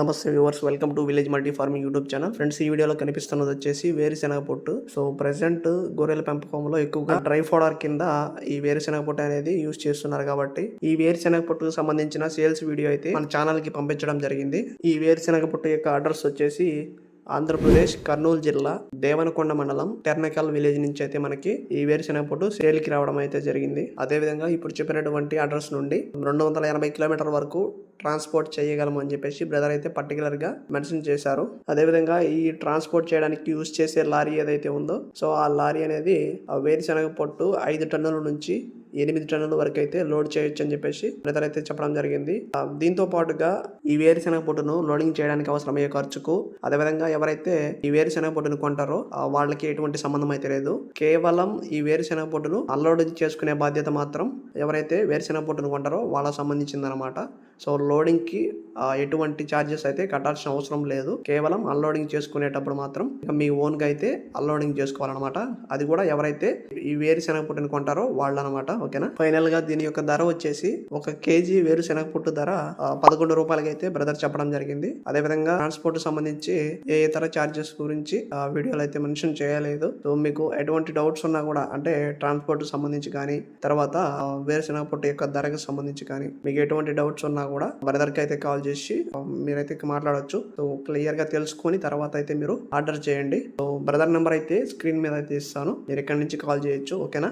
నమస్తే viewers welcome to village multi farming YouTube channel. Friends ఈ వీడియోలో కనిపిస్తున్నది వచ్చేసి వేరుశెనగ పొట్టు. సో ప్రెసెంట్ గొర్రెల పెంపకంలో ఎక్కువగా డ్రై ఫోడర్ కింద ఈ వేరుశెనగ పొట్టు అనేది యూస్ చేస్తున్నారు కాబట్టి ఈ వేరుశెనగ పొట్టుకు సంబంధించిన సేల్స్ వీడియో అయితే మన ఛానల్కి పంపించడం జరిగింది. ఈ వేరుశెనగ పొట్టు యొక్క అడ్రస్ వచ్చేసి ఆంధ్రప్రదేశ్ కర్నూలు జిల్లా దేవనకొండ మండలం టెర్నకల్ విలేజ్ నుంచి అయితే మనకి ఈ వేరుశెనగ పొట్టు సేల్కి రావడం అయితే జరిగింది. అదేవిధంగా ఇప్పుడు చెప్పినటువంటి అడ్రస్ నుండి రెండు వందల ఎనభై కిలోమీటర్ వరకు ట్రాన్స్పోర్ట్ చేయగలం అని చెప్పేసి బ్రదర్ అయితే పర్టికులర్గా మెన్షన్ చేశారు. అదేవిధంగా ఈ ట్రాన్స్పోర్ట్ చేయడానికి యూజ్ చేసే లారీ ఏదైతే ఉందో సో ఆ లారీ అనేది ఆ వేరుశెనగ పొట్టు ఐదు టన్నుల నుంచి ఎనిమిది టన్నుల వరకు అయితే లోడ్ చేయొచ్చు అని చెప్పేసి బ్రదర్ అయితే చెప్పడం జరిగింది. దీంతో పాటుగా ఈ వేరుశెనగ పొట్టును లోడింగ్ చేయడానికి అవసరమయ్యే ఖర్చుకు అదేవిధంగా ఎవరైతే ఈ వేరుశెనగ పొట్టును కొంటారో వాళ్ళకి ఎటువంటి సంబంధం అయితే లేదు. కేవలం ఈ వేరుశెనగ పొట్టును అన్లోడ్ చేసుకునే బాధ్యత మాత్రం ఎవరైతే వేరుశెనగ పొట్టును కొంటారో వాళ్ళకి సంబంధించింది అనమాట సో లోడింగ్కి ఎటువంటి ఛార్జెస్ అయితే కట్టాల్సిన అవసరం లేదు. కేవలం అన్లోడింగ్ చేసుకునేటప్పుడు మాత్రం ఇక మీ ఓన్గా అయితే అన్లోడింగ్ చేసుకోవాలన్నమాట. అది కూడా ఎవరైతే ఈ వేరుశెనగ పుట్టుని కొంటారో వాళ్ళు అనమాట ఓకేనా? ఫైనల్గా దీని యొక్క ధర వచ్చేసి ఒక కేజీ వేరుశెనగ పుట్టు ధర పదకొండు రూపాయలకి అయితే బ్రదర్ చెప్పడం జరిగింది. అదే విధంగా ట్రాన్స్పోర్ట్ సంబంధించి ఏ ఇతర ఛార్జెస్ గురించి వీడియోలు అయితే మెన్షన్ చేయలేదు. సో మీకు ఎటువంటి డౌట్స్ ఉన్నా కూడా అంటే ట్రాన్స్పోర్ట్ సంబంధించి కానీ తర్వాత వేరుశెనగ పుట్టు యొక్క ధరకు సంబంధించి కానీ మీకు ఎటువంటి డౌట్స్ ఉన్నా కూడా బ్రదర్కి అయితే కాల్ చేసి మీరైతే మాట్లాడొచ్చు. సో క్లియర్గా తెలుసుకొని తర్వాత అయితే మీరు ఆర్డర్ చేయండి. సో బ్రదర్ నెంబర్ అయితే స్క్రీన్ మీద అయితే ఇస్తాను. మీరు ఎక్కడి నుంచి కాల్ చేయొచ్చు ఓకేనా?